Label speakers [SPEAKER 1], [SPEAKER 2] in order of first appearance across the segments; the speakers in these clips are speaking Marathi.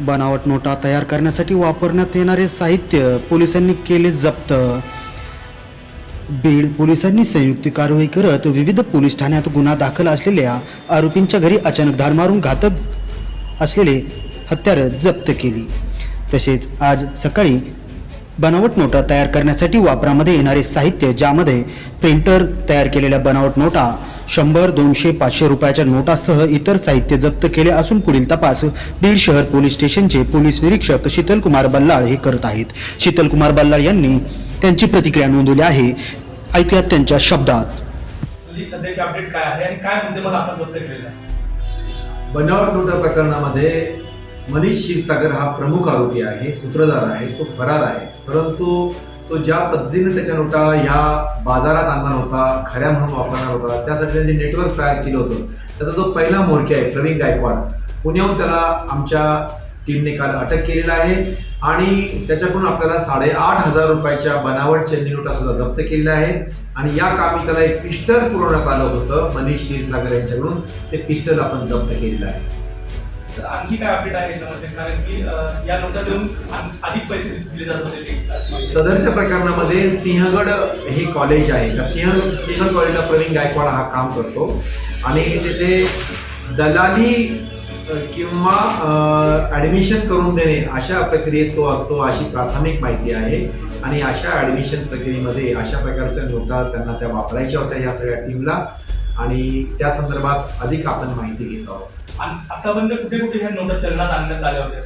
[SPEAKER 1] बनावट नोटा तयार करण्यासाठी वापरण्यात येणारे साहित्य पोलिसांनी केले जप्त. बीड पोलिसांनी संयुक्त कारवाई करत विविध पोलीस ठाण्यात गुन्हा दाखल असलेल्या आरोपींच्या घरी अचानक धाड मारून घातक असलेले हत्यारं जप्त केली. तसेच आज सकाळी बनावट नोटा तयार करण्यासाठी वापरामध्ये येणारे साहित्य ज्यामध्ये प्रिंटर तयार केलेल्या बनावट नोटा शंभर दोनशे पाचशे रुपयाच्या नोटासह इतर साहित्य जप्त केले असून पुढील तपास बीड शहर पोलीस स्टेशनचे पोलीस निरीक्षक शीतल कुमार बल्लाळ हे करत आहेत. शीतल कुमार बल्लाळ यांनी त्यांची प्रतिक्रिया नोंदवली आहे. ऐकूयात त्यांच्या शब्दात.
[SPEAKER 2] तुझी सध्याची अपडेट काय आहे आणि काय मुद्देमाल आपण जप्त केलेला आहे?
[SPEAKER 3] बनावट नोटा प्रकरणामध्ये मनीष क्षीरसागर हा प्रमुख आरोपी आहे सूत्रधार आहे तो फरार आहे. परंतु तो ज्या पद्धतीने त्याच्या नोटा ह्या बाजारात आणणार होता खऱ्या म्हणून वापरणार होता त्यासाठी त्यांनी जे नेटवर्क तयार केलं होतं. त्याचा जो पहिला मोरके आहे प्रवीण गायकवाड पुण्याहून त्याला आमच्या टीमने काल अटक केलेला आहे आणि त्याच्याकडून आपल्याला साडेआठ हजार रुपयाच्या बनावट चलनी नोटा सुद्धा जप्त केलेल्या आहेत. आणि या कामी त्याला एक पिस्टल पुरवण्यात आलं होतं मनीष क्षीरसागर यांच्याकडून. ते पिस्टल आपण जप्त केलेलं आहे.
[SPEAKER 2] आणखी काय अपडेट आहे याच्यामध्ये? कारण की या नोटा देऊन अधिक पैसे दिले जात होते आहे.
[SPEAKER 3] सदरच्या प्रकरणामध्ये सिंहगड हे कॉलेज आहे. त्या सिंह सिंह कॉलेजला प्रवीण गायकवाड हा काम करतो. आणि तिथे दलाली किंवा ॲडमिशन करून देणे अशा प्रक्रियेत तो असतो अशी प्राथमिक माहिती आहे. आणि अशा ॲडमिशन प्रक्रियेमध्ये अशा प्रकारच्या नोटा त्यांना त्या वापरायच्या होत्या या सगळ्या टीमला आणि त्या संदर्भात अधिक आपण माहिती घेत आहोत.
[SPEAKER 2] आणि आतापर्यंत कुठे कुठे ह्या नोटा चलनात आणण्यात आल्या होत्या?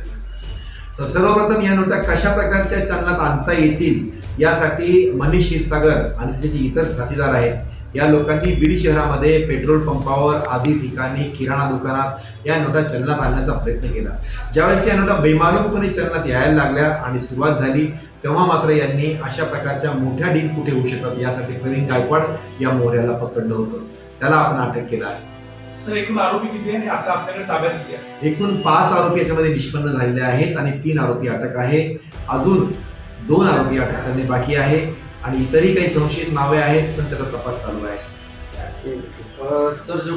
[SPEAKER 3] तर सर्वप्रथम या नोटा कशा प्रकारच्या चलनात आणता येतील यासाठी मनीष क्षीरसागर आणि त्याचे जे इतर साथीदार आहेत. या लोकांनी बीड शहरामध्ये पेट्रोल पंपावर आदी ठिकाणी किराणा दुकानात या नोटा चलनात आणण्याचा प्रयत्न केला. ज्यावेळेस या नोटा बेमालूमपणे चलनात यायला लागल्या आणि सुरुवात झाली तेव्हा मात्र यांनी अशा प्रकारच्या मोठ्या डील कुठे होऊ शकतात यासाठी प्रवीण गायकवाड या मोहऱ्याला पकडलं होतं. त्याला आपण अटक केलं आहे.
[SPEAKER 2] सर एकूण आरोपी किती आहे आणि आता आपल्याकडे ताब्यात किती आहे?
[SPEAKER 3] एकूण पाच आरोपी याच्यामध्ये निष्पन्न झालेले आहेत आणि तीन आरोपी अटक आहे. अजून दोन आरोपी अटक करणे बाकी आहे आणि इतरही काही संशयित नावे आहेत पण त्याचा तपास चालू आहे.
[SPEAKER 4] सर जो